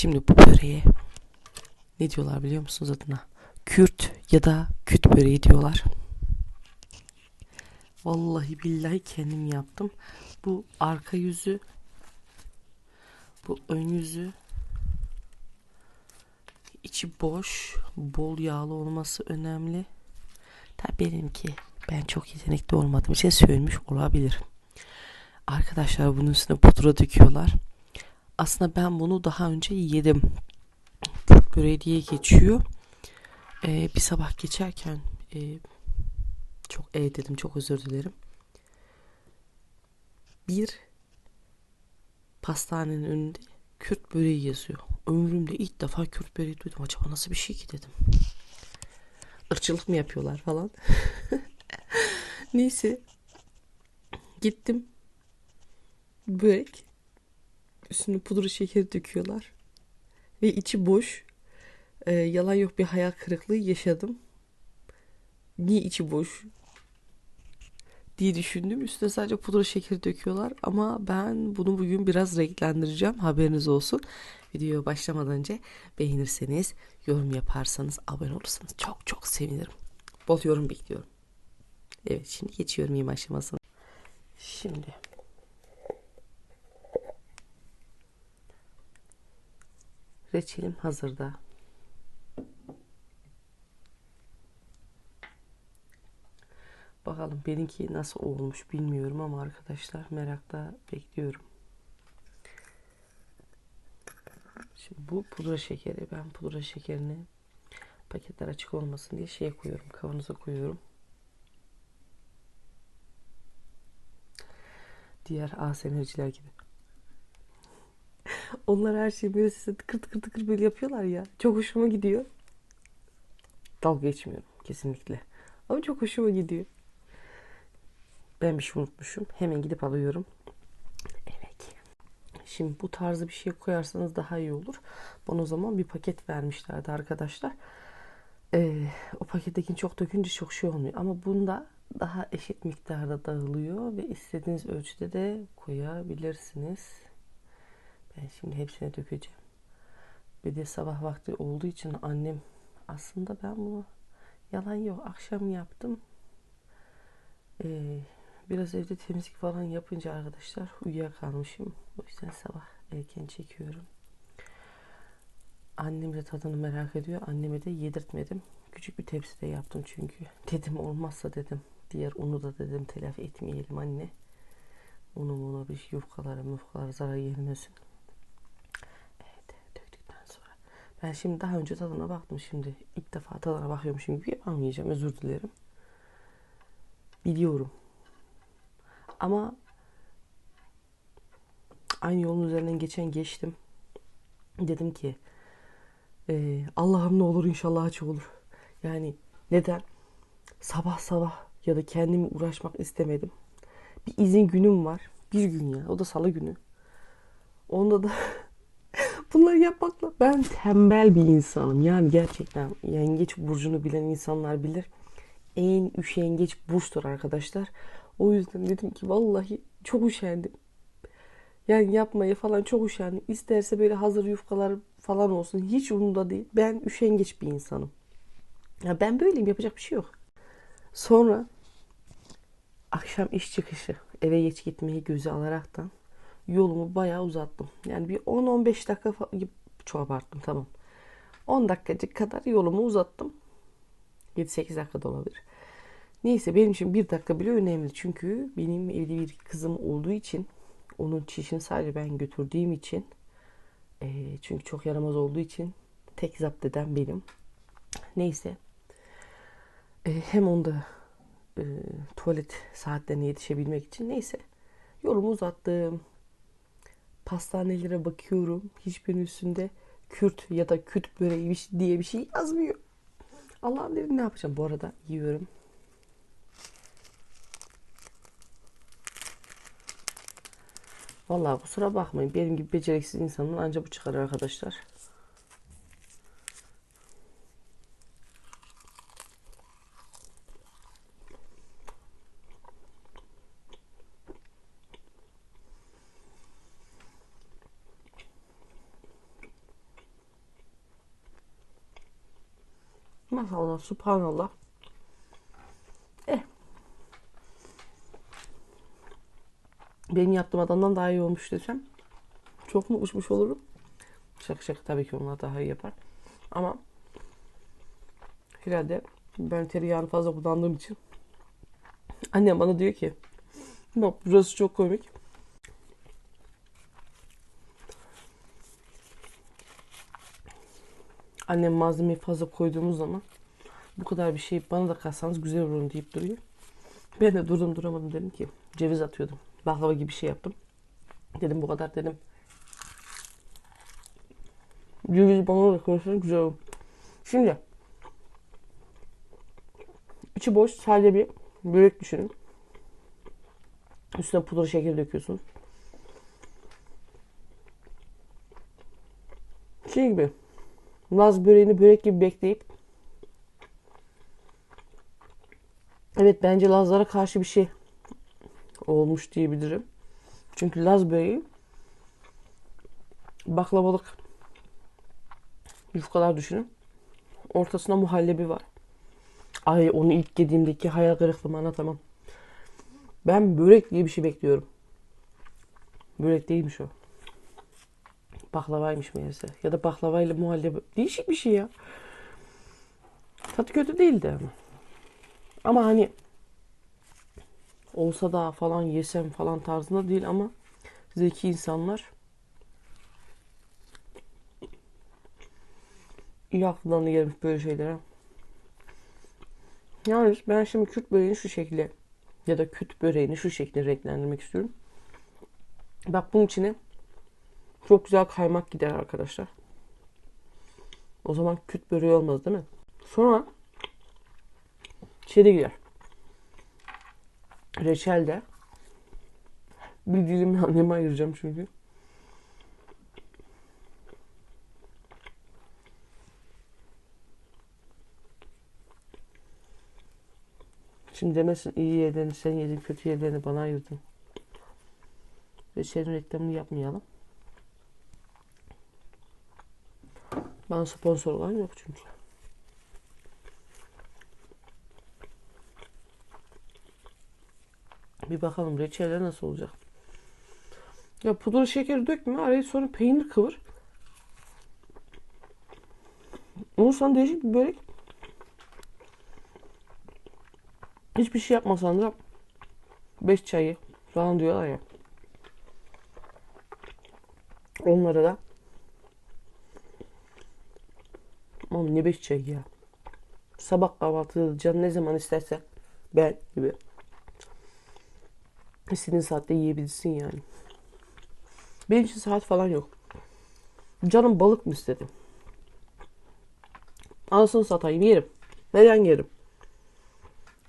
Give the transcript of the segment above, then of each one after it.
Şimdi bu böreğe ne diyorlar biliyor musunuz adına? Kürt ya da küt böreği diyorlar. Vallahi billahi kendim yaptım. Bu arka yüzü, bu ön yüzü, içi boş, bol yağlı olması önemli. Tabii benimki ben çok yetenekli olmadığım için sönmüş olabilir. Arkadaşlar bunun üstüne pudra döküyorlar. Aslında ben bunu daha önce yedim. Kürt böreği diye geçiyor. Ee, bir sabah geçerken e, çok e dedim çok özür dilerim. Bir pastanenin önünde Kürt böreği yazıyor. Ömrümde ilk defa Kürt böreği duydum. Acaba nasıl bir şey ki dedim. Irkçılık mı yapıyorlar falan. Neyse. Gittim. Börek. Üstüne pudra şekeri döküyorlar. Ve içi boş. Ee, yalan yok bir hayal kırıklığı yaşadım. Niye içi boş? diye düşündüm. Üstüne sadece pudra şekeri döküyorlar. Ama ben bunu bugün biraz renklendireceğim. Haberiniz olsun. Videoya başlamadan önce beğenirseniz, yorum yaparsanız, abone olursanız çok çok sevinirim. Bol yorum bekliyorum. Evet şimdi geçiyorum yeme aşamasına. Şimdi reçelim hazırda. Bakalım benimki nasıl olmuş bilmiyorum ama arkadaşlar merakla bekliyorum. Şimdi bu pudra şekeri. Ben pudra şekerini paketler açık olmasın diye şeye koyuyorum. Kavanoza koyuyorum. Diğer ASMR'ciler gibi. Onlar her şeyi böyle size tıkır tıkır tıkır böyle yapıyorlar ya. Çok hoşuma gidiyor. Dalga geçmiyorum kesinlikle. Ama çok hoşuma gidiyor. Ben bir şey unutmuşum. Hemen gidip alıyorum. Evet. Şimdi bu tarzı bir şey koyarsanız daha iyi olur. Bana o zaman bir paket vermişlerdi arkadaşlar. Ee, o pakettekini çok dökünce çok şey olmuyor. Ama bunda daha eşit miktarda dağılıyor ve istediğiniz ölçüde de koyabilirsiniz. Ben şimdi hepsine dökeceğim. Bir de sabah vakti olduğu için annem aslında ben bunu yalan yok akşam yaptım. Ee, biraz evde temizlik falan yapınca arkadaşlar uyuyakalmışım. O yüzden sabah erken çekiyorum. Annem de tadını merak ediyor. Anneme de yedirtmedim. Küçük bir tepside yaptım çünkü. Dedim olmazsa dedim. Diğer unu da dedim telafi etmeyelim anne. Unu munu bir şey yufkalara mufkalara zarar gelmesin. Evet döktükten sonra. Ben şimdi daha önce tadına baktım şimdi. ilk defa tadına bakıyormuşum gibi yapamayacağım. Özür dilerim. Biliyorum. Ama aynı yolun üzerinden geçen geçtim. Dedim ki e, Allah'ım ne olur inşallah açık olur. Yani neden? Sabah sabah ya da kendimi uğraşmak istemedim. Bir izin günüm var. Bir gün ya. O da salı günü. Onda da bunları yapmakla ben tembel bir insanım. Yani gerçekten yengeç burcunu bilen insanlar bilir. En üşengeç burçtur arkadaşlar. O yüzden dedim ki vallahi çok üşendim. Yani yapmaya falan çok üşendim. İsterse böyle hazır yufkalar falan olsun. Hiç umurumda değil. Ben üşengeç bir insanım. Ya ben böyleyim. Yapacak bir şey yok. Sonra akşam iş çıkışı eve geç gitmeyi göze alaraktan yolumu bayağı uzattım. Yani bir 10-15 dakika falan, çok abarttım tamam. 10 dakikacık kadar yolumu uzattım. 7-8 dakika da olabilir. Neyse benim için bir dakika bile önemli. Çünkü benim evli bir kızım olduğu için onun çişini sadece ben götürdüğüm için e, çünkü çok yaramaz olduğu için tek zapt eden benim. Neyse. E, hem onda e, tuvalet saatlerine yetişebilmek için neyse. Yolumu uzattım. Pastanelere bakıyorum. Hiçbirinin üstünde Kürt ya da Kürt böreği diye bir şey yazmıyor. Allah'ım dedim ne yapacağım. Bu arada yiyorum. Vallahi kusura bakmayın. Benim gibi beceriksiz insanın ancak bu çıkar arkadaşlar. Maşallah, subhanallah. Eh. Benim yaptığım adamdan daha iyi olmuş desem çok mu uçmuş olurum? Şaka şaka tabii ki onlar daha iyi yapar. Ama herhalde ben tereyağını fazla kullandığım için annem bana diyor ki bak burası çok komik. Annem malzemeyi fazla koyduğumuz zaman bu kadar bir şey bana da katsanız güzel olur deyip duruyor. Ben de durdum duramadım dedim ki ceviz atıyordum. Baklava gibi bir şey yaptım. Dedim bu kadar dedim. Ceviz bana da koyarsan güzel olur. Şimdi içi boş sadece bir börek düşünün. Üstüne pudra şeker döküyorsun. Şey gibi Laz böreğini börek gibi bekleyip Evet bence Lazlara karşı bir şey olmuş diyebilirim. Çünkü Laz böreği baklavalık yufkalar düşünün. Ortasında muhallebi var. Ay onu ilk yediğimdeki hayal kırıklığımı anlatamam. Ben börek diye bir şey bekliyorum. Börek değilmiş o. Baklavaymış meğerse. Ya da baklavayla muhallebi. Değişik bir şey ya. Tadı kötü değildi ama. Ama hani olsa da falan yesem falan tarzında değil ama zeki insanlar iyi aklından gelmiş böyle şeylere. Yalnız ben şimdi Kürt böreğini şu şekilde ya da küt böreğini şu şekilde renklendirmek istiyorum. Bak bunun içine çok güzel kaymak gider arkadaşlar. O zaman küt böreği olmaz değil mi? Sonra şeyde gider. Reçel de. Bir dilim anneme ayıracağım çünkü. Şimdi demesin iyi yerlerini sen yedin, kötü yerlerini bana ayırdın. Reçelin reklamını yapmayalım. Bana sponsor olan yok çünkü. Bir bakalım reçeller nasıl olacak. Ya pudra şeker dökme araya sonra peynir kıvır. Olursan değişik bir börek. Hiçbir şey yapmasan da 5 çayı falan diyorlar ya. Onlara da Oğlum ne beş çay ya. Sabah kahvaltı can ne zaman isterse ben gibi. İstediğin saatte yiyebilirsin yani. Benim için saat falan yok. Canım balık mı istedi? Alsın satayım yerim. Neden yerim?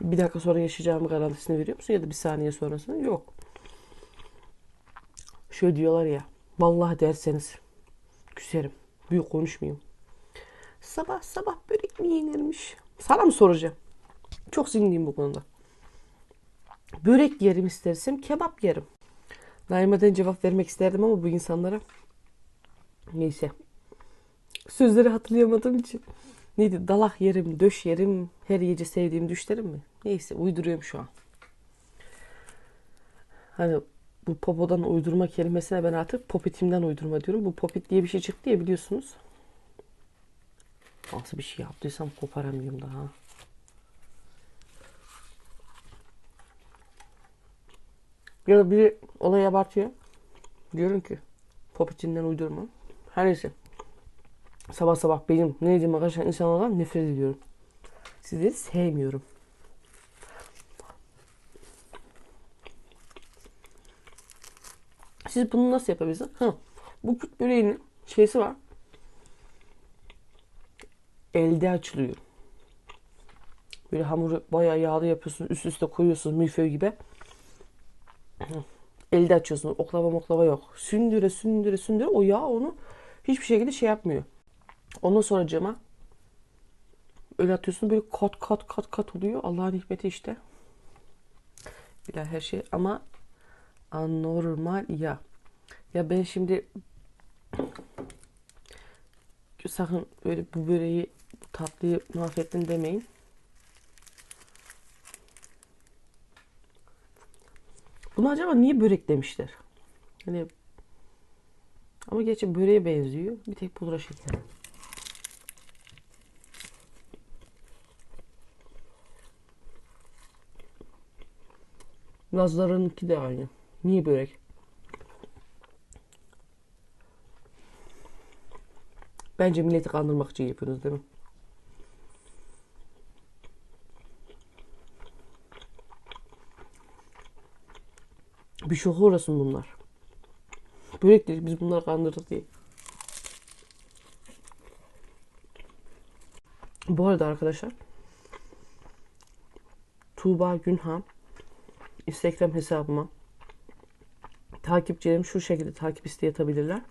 Bir dakika sonra yaşayacağım garantisini veriyor musun ya da bir saniye sonrasını? Yok. Şöyle diyorlar ya. Vallahi derseniz küserim. Büyük konuşmayayım. Sabah sabah börek mi yenirmiş? Sana mı soracağım? Çok zinliyim bu konuda. Börek yerim istersem kebap yerim. Naimeden cevap vermek isterdim ama bu insanlara neyse. Sözleri hatırlayamadığım için. Neydi? Dalak yerim, döş yerim, her gece sevdiğim düşlerim mi? Neyse uyduruyorum şu an. Hani bu popodan uydurma kelimesine ben artık popitimden uydurma diyorum. Bu popit diye bir şey çıktı ya biliyorsunuz. Nasıl bir şey yaptıysam koparamıyorum daha. Ya da biri olayı abartıyor. Diyorum ki popitinden uydurma. Her neyse. Sabah sabah benim ne dediğimi arkadaşlar insanlardan nefret ediyorum. Sizleri sevmiyorum. Siz bunu nasıl yapabilirsiniz? Ha, bu küt böreğinin şeysi var elde açılıyor. Böyle hamuru bayağı yağlı yapıyorsun. Üst üste koyuyorsun milföy gibi. Elde açıyorsun. Oklava moklava yok. Sündüre sündüre sündüre o yağ onu hiçbir şekilde şey yapmıyor. Ondan sonra cama öyle atıyorsun böyle kat kat kat kat oluyor. Allah'ın hikmeti işte. Bilal her şey ama anormal ya. Ya ben şimdi sakın böyle bu böreği Tatlıyı mahvettin demeyin. Bunu acaba niye börek demişler? Hani ama gerçi böreğe benziyor. Bir tek pudra şeker. Nazlarınki de aynı. Niye börek? Bence milleti kandırmak için yapıyorsunuz değil mi? Bir şoka uğrasın bunlar. Börek değil biz bunları kandırdık diye. Bu arada arkadaşlar Tuğba Günhan Instagram hesabıma takipçilerim şu şekilde takip isteği atabilirler.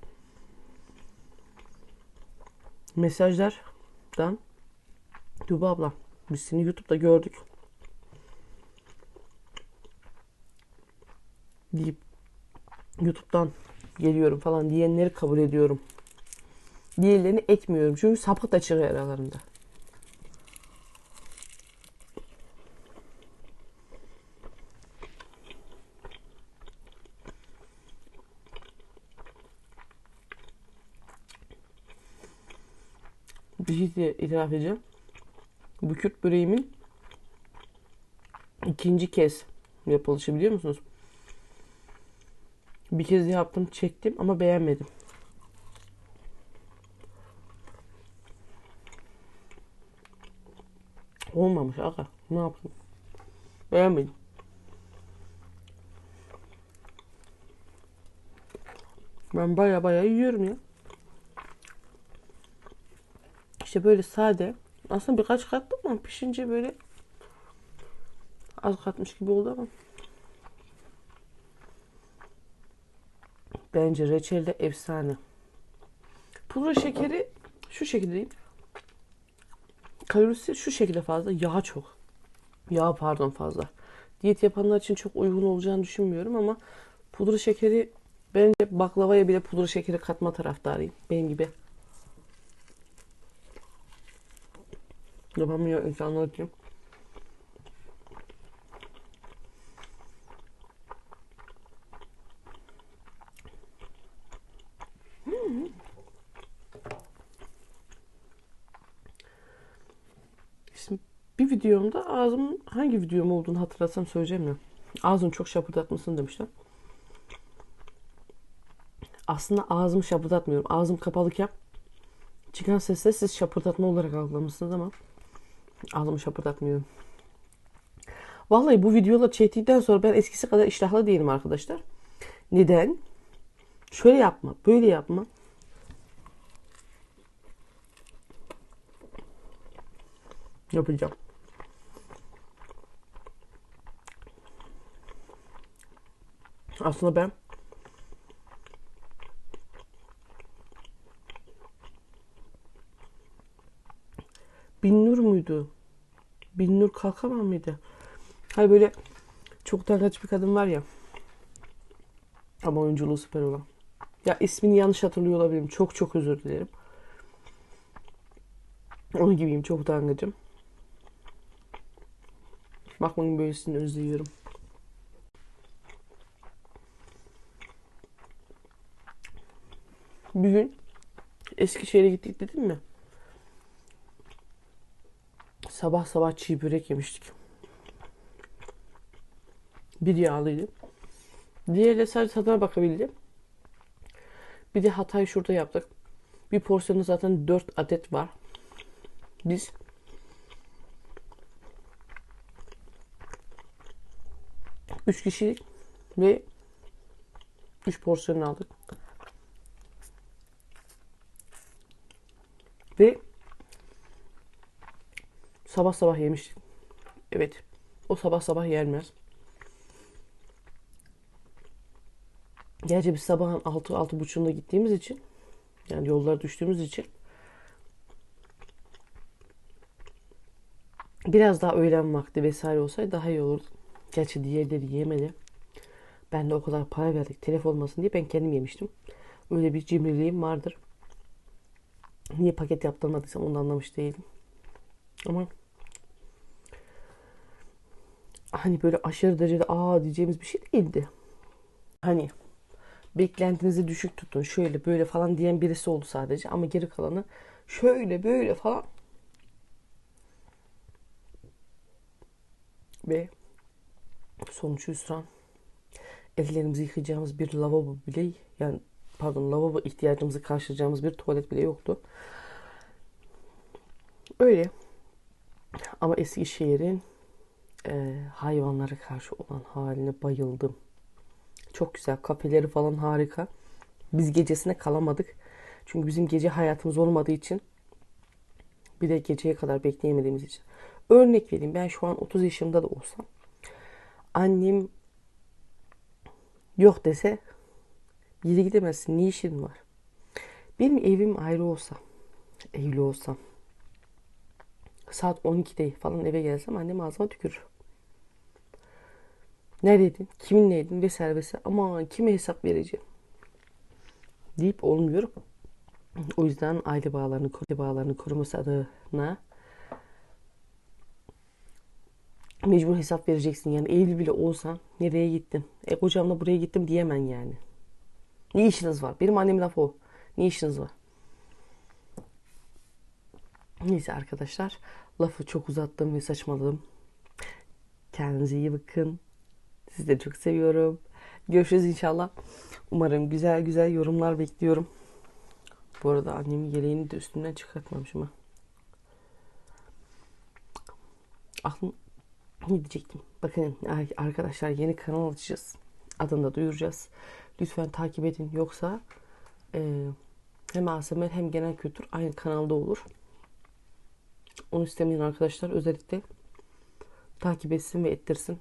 Mesajlardan Tuğba abla biz seni YouTube'da gördük. Deyip YouTube'dan geliyorum falan diyenleri kabul ediyorum. Diğerlerini etmiyorum. Çünkü sapık da çıkıyor aralarında. Bir şey de itiraf edeceğim. Bu Kürt böreğimin ikinci kez yapılışı biliyor musunuz? Bir kez yaptım, çektim ama beğenmedim. Olmamış aga. Ne yapayım? Beğenmedim. Ben baya baya yiyorum ya. İşte böyle sade. Aslında birkaç kattım ama pişince böyle az katmış gibi oldu ama. Bence reçelde efsane. Pudra şekeri şu şekilde diyeyim. Kalorisi şu şekilde fazla. Yağ çok. Yağ pardon fazla. Diyet yapanlar için çok uygun olacağını düşünmüyorum ama pudra şekeri bence baklavaya bile pudra şekeri katma taraftarıyım. Benim gibi. Yapamıyor insanlar için. Şimdi bir videomda ağzım hangi videom olduğunu hatırlasam söyleyeceğim ya. Ağzını çok şapırdatmasın demişler. Aslında ağzımı şapırdatmıyorum. Ağzım kapalıyken çıkan sesle siz şapırdatma olarak algılamışsınız ama ağzımı şapırdatmıyorum. Vallahi bu videola çektikten sonra ben eskisi kadar iştahlı değilim arkadaşlar. Neden? Şöyle yapma, böyle yapma. Yapacağım. Aslında ben Binnur muydu? Binnur Kalkaman mıydı? Hayır böyle çok utangaç bir kadın var ya. Ama oyunculuğu süper olan. Ya ismini yanlış hatırlıyor olabilirim. Çok çok özür dilerim. Onun gibiyim. Çok utangacım. Bakmayın böylesini özlüyorum. Bir gün Eskişehir'e gittik dedim mi? Sabah sabah çiğ börek yemiştik. Bir yağlıydı. Diğerle sadece tadına bakabildim. Bir de Hatay şurada yaptık. Bir porsiyonda zaten 4 adet var. Biz üç kişilik ve 3 porsiyon aldık. Ve sabah sabah yemiştik. Evet. O sabah sabah yenmez. Gerçi biz sabahın 6 altı buçuğunda gittiğimiz için yani yollara düştüğümüz için biraz daha öğlen vakti vesaire olsaydı daha iyi olurdu. Gerçi diğerleri yemedi. Ben de o kadar para verdik telef olmasın diye ben kendim yemiştim. Öyle bir cimriliğim vardır. Niye paket yaptırmadıysam onu anlamış değilim. Ama hani böyle aşırı derecede aa diyeceğimiz bir şey değildi. Hani beklentinizi düşük tutun şöyle böyle falan diyen birisi oldu sadece ama geri kalanı şöyle böyle falan ve sonuç hüsran ellerimizi yıkayacağımız bir lavabo bile yani pardon lavabo ihtiyacımızı karşılayacağımız bir tuvalet bile yoktu. Öyle. Ama Eskişehir'in e, hayvanlara karşı olan haline bayıldım. Çok güzel. Kafeleri falan harika. Biz gecesine kalamadık. Çünkü bizim gece hayatımız olmadığı için bir de geceye kadar bekleyemediğimiz için. Örnek vereyim. Ben şu an 30 yaşımda da olsam annem yok dese yere gidemezsin. Ne işin var? Benim evim ayrı olsa, evli olsam saat 12'de falan eve gelsem annem ağzıma tükürür. Neredeydin? Kiminleydin? Vesaire vesaire. Ama kime hesap vereceğim? Deyip olmuyor. O yüzden aile bağlarını, aile bağlarını koruması adına mecbur hesap vereceksin. Yani evli bile olsan nereye gittin? E kocamla buraya gittim diyemen yani. Ne işiniz var? Benim annemin lafı o. Ne işiniz var? Neyse arkadaşlar. Lafı çok uzattım ve saçmaladım. Kendinize iyi bakın. Sizi de çok seviyorum. Görüşürüz inşallah. Umarım güzel güzel yorumlar bekliyorum. Bu arada annemin yeleğini de üstümden çıkartmamışım ha. Aklım ne diyecektim? Bakın arkadaşlar yeni kanal açacağız. Adını da duyuracağız. Lütfen takip edin. Yoksa e, hem ASMR hem genel kültür aynı kanalda olur. Onu istemeyen arkadaşlar özellikle takip etsin ve ettirsin.